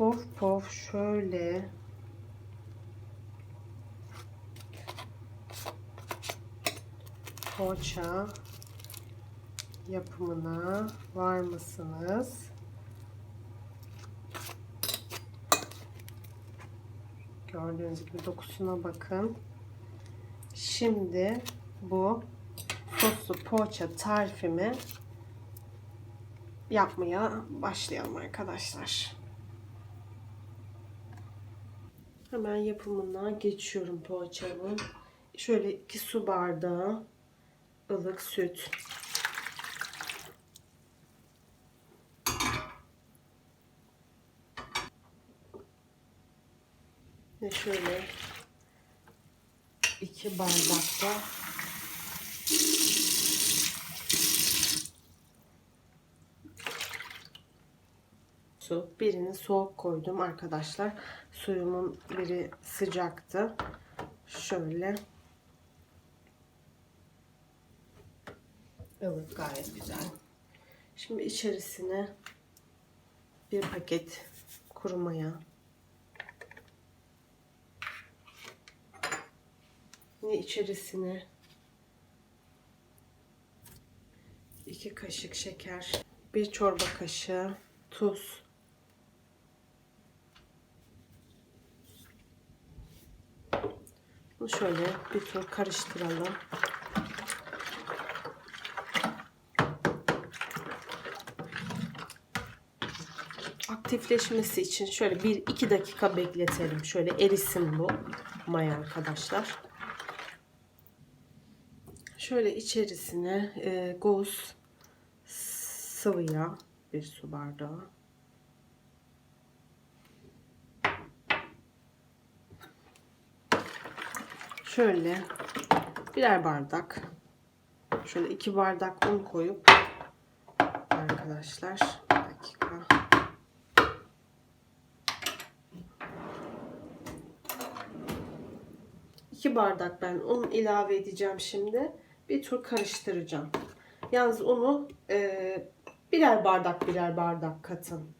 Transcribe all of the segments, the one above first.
pof pof şöyle poğaça yapımına var mısınız? Gördüğünüz gibi dokusuna bakın. Şimdi bu soslu poğaça tarifimi yapmaya başlayalım arkadaşlar. Hemen yapımına geçiyorum poğaçamın. Şöyle 2 su bardağı ılık süt. Ve şöyle 2 bardak da su. Birini soğuk koydum arkadaşlar. Suyumun biri sıcaktı. Şöyle ılık gayet güzel. Şimdi içerisine bir paket kuru maya. Yine içerisine iki kaşık şeker, bir çorba kaşığı tuz, Bunu şöyle bir tur karıştıralım. Aktifleşmesi için şöyle 1-2 dakika bekletelim. Şöyle erisin bu maya arkadaşlar. Şöyle içerisine e, goz sıvı yağ bir su bardağı. Şöyle birer bardak şöyle iki bardak un koyup arkadaşlar bir dakika. İki bardak ben un ilave edeceğim şimdi. Bir tur karıştıracağım. Yalnız unu e, birer bardak birer bardak katın.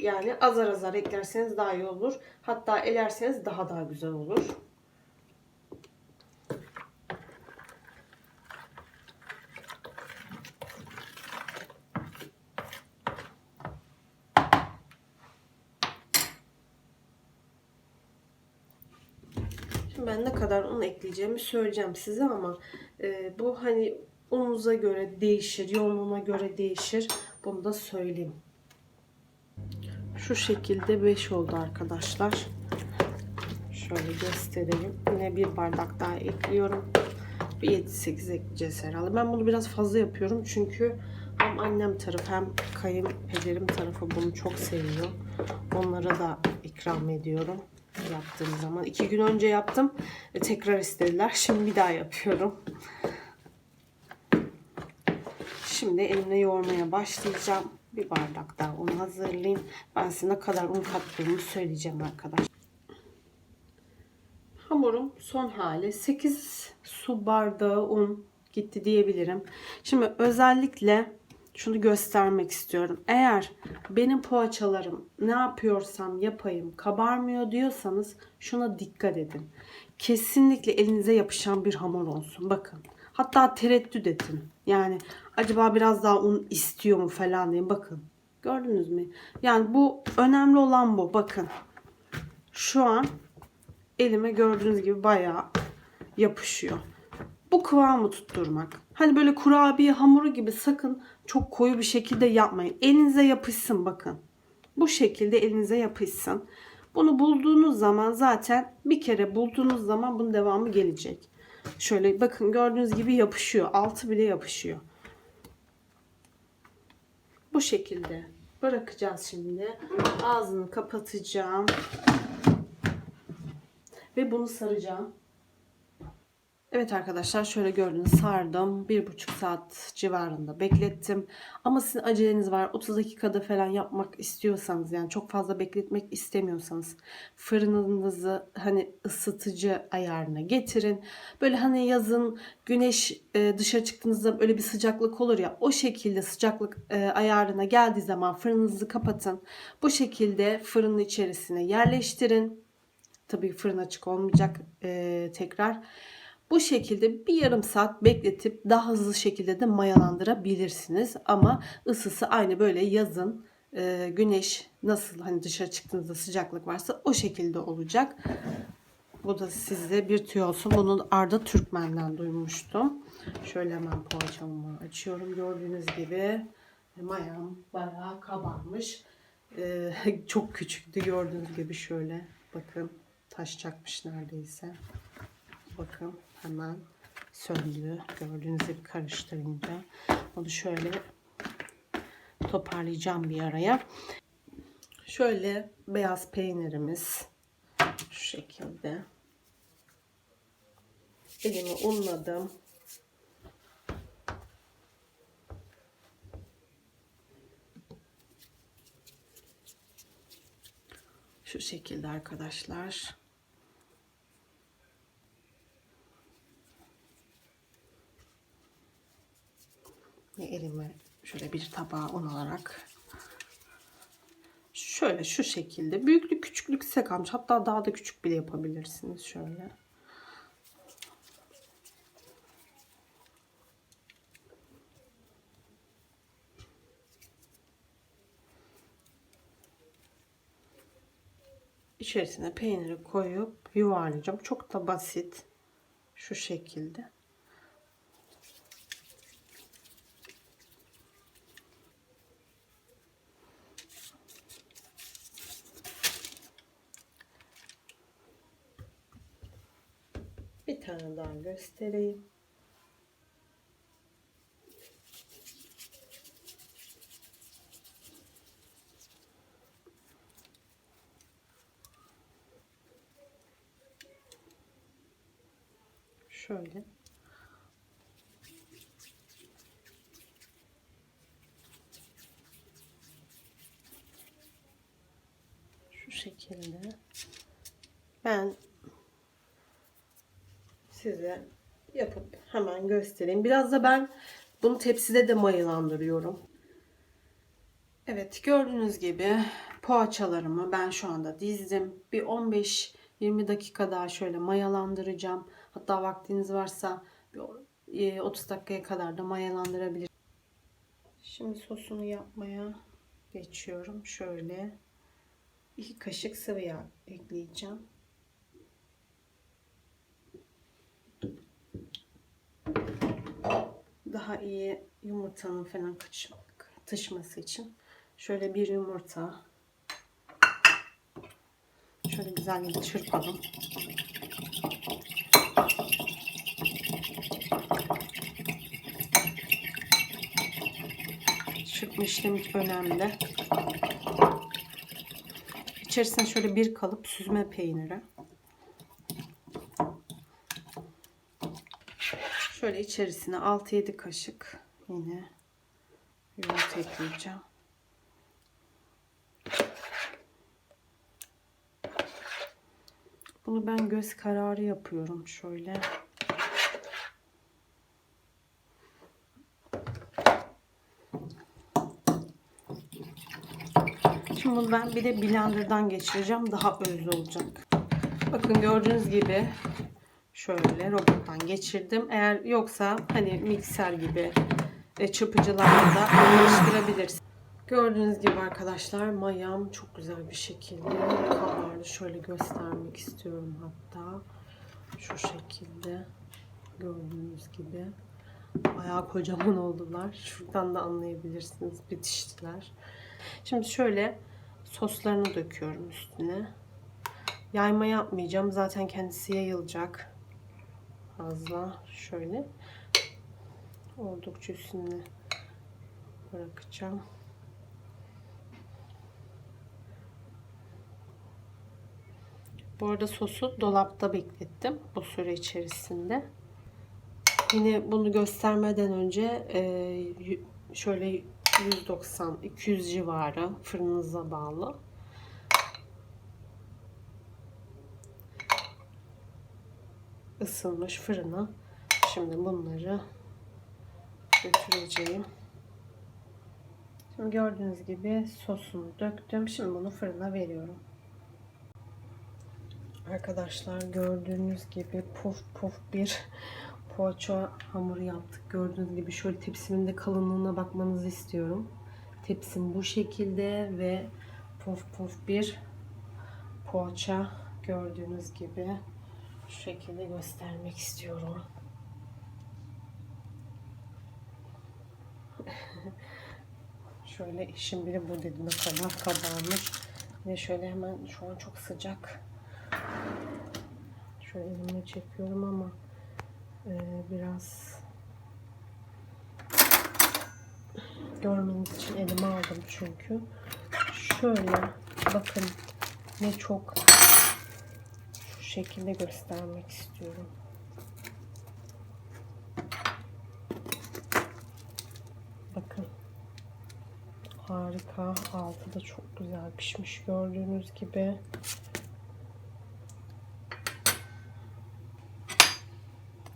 Yani azar azar eklerseniz daha iyi olur. Hatta elerseniz daha daha güzel olur Şimdi ben ne kadar un ekleyeceğimi söyleyeceğim size ama e, bu hani ununuza göre değişir, yoğunluğuna göre değişir. Bunu da söyleyeyim. Şu şekilde 5 oldu arkadaşlar. Şöyle göstereyim. Yine bir bardak daha ekliyorum. Bir 7-8 ekleyeceğiz herhalde. Ben bunu biraz fazla yapıyorum çünkü hem annem tarafı hem kayınpederim tarafı bunu çok seviyor. Onlara da ikram ediyorum yaptığım zaman. iki gün önce yaptım. E, tekrar istediler. Şimdi bir daha yapıyorum. Şimdi elimle yoğurmaya başlayacağım. Bir bardak daha un hazırlayayım. Ben size ne kadar un kattığımı söyleyeceğim arkadaşlar. Hamurum son hali 8 su bardağı un gitti diyebilirim. Şimdi özellikle şunu göstermek istiyorum. Eğer benim poğaçalarım ne yapıyorsam yapayım kabarmıyor diyorsanız şuna dikkat edin. Kesinlikle elinize yapışan bir hamur olsun. Bakın. Hatta tereddüt edin. Yani acaba biraz daha un istiyor mu falan diye bakın. Gördünüz mü? Yani bu önemli olan bu. Bakın. Şu an elime gördüğünüz gibi bayağı yapışıyor. Bu kıvamı tutturmak. Hani böyle kurabiye hamuru gibi sakın çok koyu bir şekilde yapmayın. Elinize yapışsın bakın. Bu şekilde elinize yapışsın. Bunu bulduğunuz zaman zaten bir kere bulduğunuz zaman bunun devamı gelecek. Şöyle bakın gördüğünüz gibi yapışıyor. Altı bile yapışıyor. Bu şekilde bırakacağız şimdi. Ağzını kapatacağım. Ve bunu saracağım. Evet arkadaşlar şöyle gördüğünüz sardım. Bir buçuk saat civarında beklettim. Ama sizin aceleniz var. 30 dakikada falan yapmak istiyorsanız yani çok fazla bekletmek istemiyorsanız fırınınızı hani ısıtıcı ayarına getirin. Böyle hani yazın güneş e, dışarı çıktığınızda öyle bir sıcaklık olur ya o şekilde sıcaklık e, ayarına geldiği zaman fırınınızı kapatın. Bu şekilde fırının içerisine yerleştirin. Tabii fırın açık olmayacak e, tekrar. Bu şekilde bir yarım saat bekletip daha hızlı şekilde de mayalandırabilirsiniz. Ama ısısı aynı böyle yazın e, güneş nasıl hani dışarı çıktığınızda sıcaklık varsa o şekilde olacak. Bu da size bir tüy olsun. Bunu Arda Türkmen'den duymuştum. Şöyle hemen poğaçamı açıyorum. Gördüğünüz gibi mayam bayağı kabarmış. E, çok küçüktü gördüğünüz gibi şöyle. Bakın taşacakmış neredeyse. Bakın hemen söndü. Gördüğünüz gibi karıştırınca. Onu şöyle toparlayacağım bir araya. Şöyle beyaz peynirimiz şu şekilde. Elimi unladım. Şu şekilde arkadaşlar. Ve elime şöyle bir tabağa un alarak şöyle şu şekilde büyüklük küçüklük size kalmış. Hatta daha da küçük bile yapabilirsiniz şöyle. İçerisine peyniri koyup yuvarlayacağım. Çok da basit. Şu şekilde. Daha göstereyim. Şöyle. Şu şekilde. Ben size yapıp hemen göstereyim. Biraz da ben bunu tepside de mayalandırıyorum. Evet gördüğünüz gibi poğaçalarımı ben şu anda dizdim. Bir 15-20 dakika daha şöyle mayalandıracağım. Hatta vaktiniz varsa bir 30 dakikaya kadar da mayalandırabilirsiniz. Şimdi sosunu yapmaya geçiyorum. Şöyle 2 kaşık sıvı yağ ekleyeceğim. Daha iyi yumurtanın falan katışması için şöyle bir yumurta şöyle güzelce çırpalım. Çırpma işlemi önemli. İçerisine şöyle bir kalıp süzme peyniri. Şöyle içerisine 6-7 kaşık yine yoğurt ekleyeceğim. Bunu ben göz kararı yapıyorum şöyle. Şimdi bunu ben bir de blenderdan geçireceğim. Daha özlü olacak. Bakın gördüğünüz gibi şöyle robottan geçirdim. Eğer yoksa hani mikser gibi e, çırpıcılarla da karıştırabilirsiniz. Gördüğünüz gibi arkadaşlar mayam çok güzel bir şekilde kabardı. Şöyle göstermek istiyorum hatta. Şu şekilde gördüğünüz gibi bayağı kocaman oldular. Şuradan da anlayabilirsiniz bitiştiler. Şimdi şöyle soslarını döküyorum üstüne. Yayma yapmayacağım. Zaten kendisi yayılacak. Fazla şöyle oldukça üstüne bırakacağım. Bu arada sosu dolapta beklettim bu süre içerisinde. Yine bunu göstermeden önce e, şöyle 190-200 civarı fırınınıza bağlı. Isınmış fırına. Şimdi bunları götüreceğim. Şimdi gördüğünüz gibi sosunu döktüm. Şimdi bunu fırına veriyorum. Arkadaşlar gördüğünüz gibi puf puf bir poğaça hamuru yaptık. Gördüğünüz gibi şöyle tepsimin de kalınlığına bakmanızı istiyorum. Tepsim bu şekilde ve puf puf bir poğaça gördüğünüz gibi şu şekilde göstermek istiyorum. şöyle işin biri bu dedi ne kadar kabarmış. Ve şöyle hemen şu an çok sıcak. Şöyle elimle çekiyorum ama e, biraz görmeniz için elime aldım çünkü. Şöyle bakın ne çok şekilde göstermek istiyorum. Bakın. Harika. Altı da çok güzel pişmiş gördüğünüz gibi.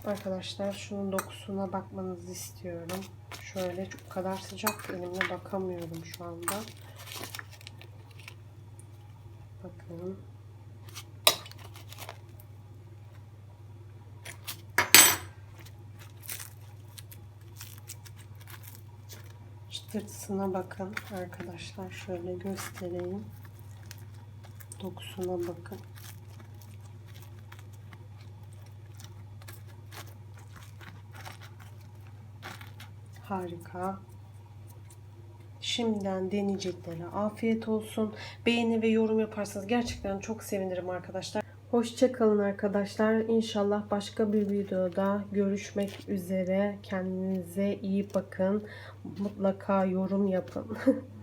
Arkadaşlar şunun dokusuna bakmanızı istiyorum. Şöyle çok kadar sıcak elimle bakamıyorum şu anda. Bakın. Çıtırtısına bakın arkadaşlar. Şöyle göstereyim. Dokusuna bakın. Harika. Şimdiden deneyeceklere afiyet olsun. Beğeni ve yorum yaparsanız gerçekten çok sevinirim arkadaşlar. Hoşçakalın arkadaşlar. İnşallah başka bir videoda görüşmek üzere. Kendinize iyi bakın. Mutlaka yorum yapın.